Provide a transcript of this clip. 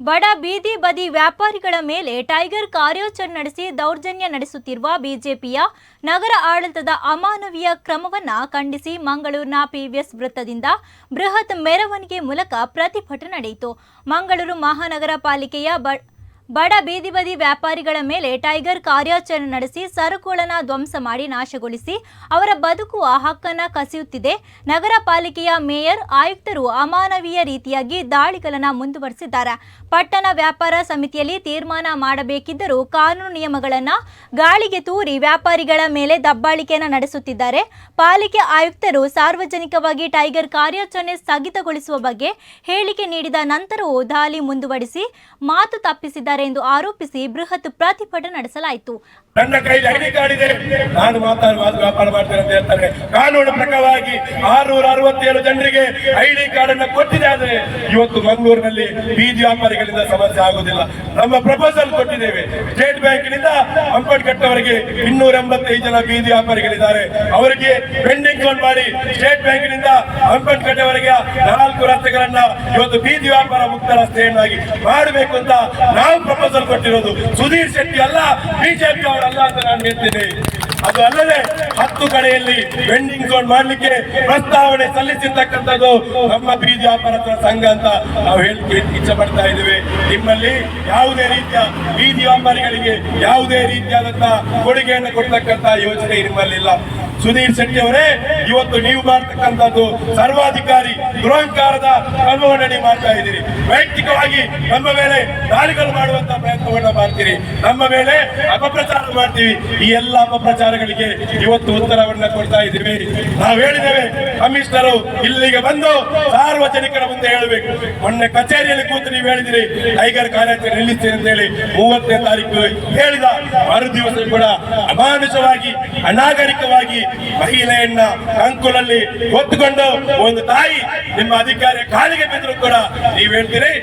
ಬಡ ಬೀದಿ ಬದಿ ವ್ಯಾಪಾರಿಗಳ ಮೇಲೆ ಟೈಗರ್ ಕಾರ್ಯಾಚರಣೆ ನಡೆಸಿ ದೌರ್ಜನ್ಯ ನಡೆಸುತ್ತಿರುವ ಬಿಜೆಪಿಯ ನಗರ ಆಡಳಿತದ ಅಮಾನವೀಯ ಕ್ರಮವನ್ನು ಖಂಡಿಸಿ ಮಂಗಳೂರಿನ ಪಿವಿಎಸ್ ವೃತ್ತದಿಂದ ಬೃಹತ್ ಮೆರವಣಿಗೆ ಮೂಲಕ ಪ್ರತಿಭಟನೆ ನಡೆಯಿತು. ಮಂಗಳೂರು ಮಹಾನಗರ ಪಾಲಿಕೆಯ ಬ ಬಡ ಬೀದಿ ಬದಿ ವ್ಯಾಪಾರಿಗಳ ಮೇಲೆ ಟೈಗರ್ ಕಾರ್ಯಾಚರಣೆ ನಡೆಸಿ ಸರಕುಗಳನ್ನು ಧ್ವಂಸ ಮಾಡಿ ನಾಶಗೊಳಿಸಿ ಅವರ ಬದುಕುವ ಹಕ್ಕನ್ನು ಕಸಿಯುತ್ತಿದೆ. ನಗರ ಪಾಲಿಕೆಯ ಮೇಯರ್, ಆಯುಕ್ತರು ಅಮಾನವೀಯ ರೀತಿಯಾಗಿ ದಾಳಿಗಳನ್ನು ಮುಂದುವರೆಸಿದ್ದಾರೆ. ಪಟ್ಟಣ ವ್ಯಾಪಾರ ಸಮಿತಿಯಲ್ಲಿ ತೀರ್ಮಾನ ಮಾಡಬೇಕಿದ್ದರೂ ಕಾನೂನು ನಿಯಮಗಳನ್ನು ಗಾಳಿಗೆ ತೂರಿ ವ್ಯಾಪಾರಿಗಳ ಮೇಲೆ ದಬ್ಬಾಳಿಕೆಯನ್ನು ನಡೆಸುತ್ತಿದ್ದಾರೆ. ಪಾಲಿಕೆ ಆಯುಕ್ತರು ಸಾರ್ವಜನಿಕವಾಗಿ ಟೈಗರ್ ಕಾರ್ಯಾಚರಣೆ ಸ್ಥಗಿತಗೊಳಿಸುವ ಬಗ್ಗೆ ಹೇಳಿಕೆ ನೀಡಿದ ನಂತರವೂ ದಾಳಿ ಮುಂದುವರಿಸಿ ಮಾತು ತಪ್ಪಿಸಿದ್ದಾರೆ. ಎಂದು ಆರೋಪಿಸಿ ಬೃಹತ್ ಪ್ರತಿಭಟನೆ ನಡೆಸಲಾಯಿತು. ನನ್ನ ಕೈಲಿ ಐಡಿ ಕಾರ್ಡ್ ಇದೆ. ನಾನು ಮಾತಾಡುವ ವ್ಯಾಪಾರ ಮಾಡ್ತೇನೆ ಅಂತ ಹೇಳ್ತಾರೆ. ಕಾನೂನು ಪ್ರಕಾರವಾಗಿ ಆರ್ನೂರ ಅರವತ್ತೇಳು ಜನರಿಗೆ ಐಡಿ ಕಾರ್ಡ್ ಅನ್ನ ಕೊಟ್ಟಿದೆ ಆದ್ರೆ ಇವತ್ತು ಮಂಗಳೂರಿನಲ್ಲಿ ಬೀದಿ ವ್ಯಾಪಾರಿಗಳಿಂದ ಸಮಸ್ಯೆ ಆಗುದಿಲ್ಲ ನಮ್ಮ ಪ್ರಪೋಸಲ್ ಕೊಟ್ಟಿದ್ದೇವೆ. ಸ್ಟೇಟ್ ಬ್ಯಾಂಕಿನಿಂದ ಅಂಪಟ್ಕಟ್ಟವರೆಗೆ ಇನ್ನೂರ ಎಂಬತ್ತೈದು ಜನ ಬೀದಿ ವ್ಯಾಪಾರಿಗಳಿದ್ದಾರೆ. ಅವರಿಗೆ ಪೆಂಡಿಂಗ್ ಲೋನ್ ಮಾಡಿ ಸ್ಟೇಟ್ ಬ್ಯಾಂಕಿನಿಂದ ಅಂಪಟ್ಕಟ್ಟವರೆಗೆ ನಾಲ್ಕು ರಸ್ತೆಗಳನ್ನ ಇವತ್ತು ಬೀದಿ ವ್ಯಾಪಾರ ಮುಕ್ತ ರಸ್ತೆಯನ್ನಾಗಿ ಮಾಡಬೇಕು ಅಂತ ನಾವು ಪ್ರಪೋಸಲ್ ಕೊಟ್ಟಿರೋದು. ಸುಧೀರ್ ಶೆಟ್ಟಿ ಅಲ್ಲ, ಬಿಜೆಪಿ ಅವರಲ್ಲ ಅಂತ ನಾನು ಹೇಳ್ತೇನೆ. ಅದು ಅಲ್ಲದೆ ಹತ್ತು ಕಡೆಯಲ್ಲಿ ಪೆಂಡಿಂಗ್ ಝೋನ್ ಮಾಡ್ಲಿಕ್ಕೆ ಪ್ರಸ್ತಾವನೆ ಸಲ್ಲಿಸಿರ್ತಕ್ಕಂಥದ್ದು ನಮ್ಮ ಬೀದಿ ವ್ಯಾಪಾರ ಸಂಘ ಅಂತ ನಾವು ಹೇಳಿಕೆ ಇಚ್ಛೆ ಪಡ್ತಾ ಇದ್ದೇವೆ. ನಿಮ್ಮಲ್ಲಿ ಯಾವುದೇ ರೀತಿಯ ಬೀದಿ ವ್ಯಾಪಾರಿಗಳಿಗೆ ಯಾವುದೇ ರೀತಿಯಾದಂತಹ ಕೊಡುಗೆಯನ್ನು ಕೊಡ್ತಕ್ಕಂತ ಯೋಜನೆ ನಿಮ್ಮಲ್ಲಿಲ್ಲ ಸುಧೀರ್ ಶೆಟ್ಟಿ ಅವರೇ ಇವತ್ತು ನೀವು ಮಾಡ್ತಕ್ಕಂಥದ್ದು ಸರ್ವಾಧಿಕಾರಿ ದುರಹಂಕಾರದ ಕ್ರಮವನ್ನು ನೀವು ಮಾಡ್ತಾ ಇದ್ದೀರಿ. ವೈಯಕ್ತಿಕವಾಗಿ ನಮ್ಮ ಮೇಲೆ ದಾಳಿಗಳು ಮಾಡುವಂತ ಪ್ರಯತ್ನವನ್ನ ಮಾಡ್ತೀರಿ. ನಮ್ಮ ಮೇಲೆ ಅಪಪ್ರಚಾರ ಮಾಡ್ತೀವಿ. ಈ ಎಲ್ಲ ಅಪಪ್ರಚಾರಗಳಿಗೆ ಇವತ್ತು ಉತ್ತರವನ್ನ ಕೊಡ್ತಾ ಇದ್ದೀವಿ. ನಾವು ಹೇಳಿದ್ದೇವೆ ಕಮಿಷನರು ಇಲ್ಲಿಗೆ ಬಂದು ಸಾರ್ವಜನಿಕರ ಮುಂದೆ ಹೇಳಬೇಕು. ಮೊನ್ನೆ ಕಚೇರಿಯಲ್ಲಿ ಕೂತು ನೀವು ಹೇಳಿದಿರಿ, ಟೈಗರ್ ಕಾರ್ಯಾಚರಣೆ ನಿಲ್ಲಿಸ್ತೇನೆ ಅಂತ ಹೇಳಿ ಮೂವತ್ತನೇ ತಾರೀಕು ಹೇಳಿದ. ಮರು ದಿವಸ ಕೂಡ ಅಮಾನುಷವಾಗಿ, ಅನಾಗರಿಕವಾಗಿ ಮಹಿಳೆಯನ್ನ ಅಂಕುಲಲ್ಲಿ ಹೊತ್ತುಕೊಂಡು ಒಂದು ತಾಯಿ ನಿಮ್ಮ ಅಧಿಕಾರಿ ಕಾಲಿಗೆ ಬಿದ್ರು ಕೂಡ ನೀವು ಹೇಳ್ತೀರಿ.